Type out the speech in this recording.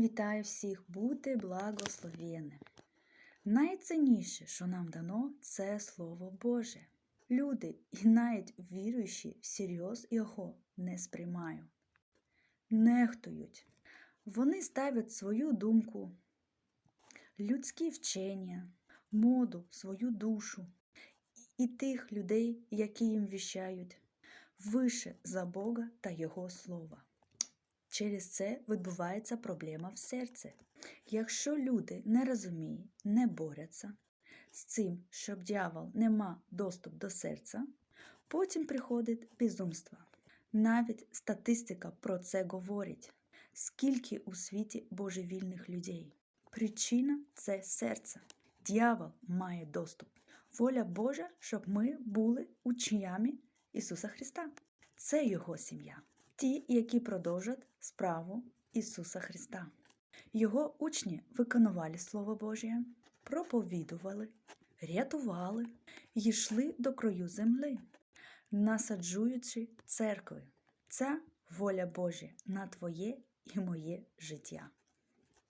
Вітаю всіх бути благословенним. Найцінніше, що нам дано, це Слово Боже. Люди і навіть віруючі всерйоз його не сприймають, нехтують. Вони ставлять свою думку, людські вчення, моду, свою душу і тих людей, які їм віщають, вище за Бога та Його Слова. Через це відбувається проблема в серці. Якщо люди не розуміють, не борються з цим, щоб дьявол не мав доступ до серця, потім приходить безумство. Навіть статистика про це говорить, скільки у світі божевільних людей. Причина це серце. Дьявол має доступ. Воля Божа, щоб ми були учнями Ісуса Христа. Це Його сім'я. Ті, які продовжать справу Ісуса Христа. Його учні виконували Слово Боже, проповідували, рятували йшли до краю земли, насаджуючи церкви. Це воля Божа на твоє і моє життя.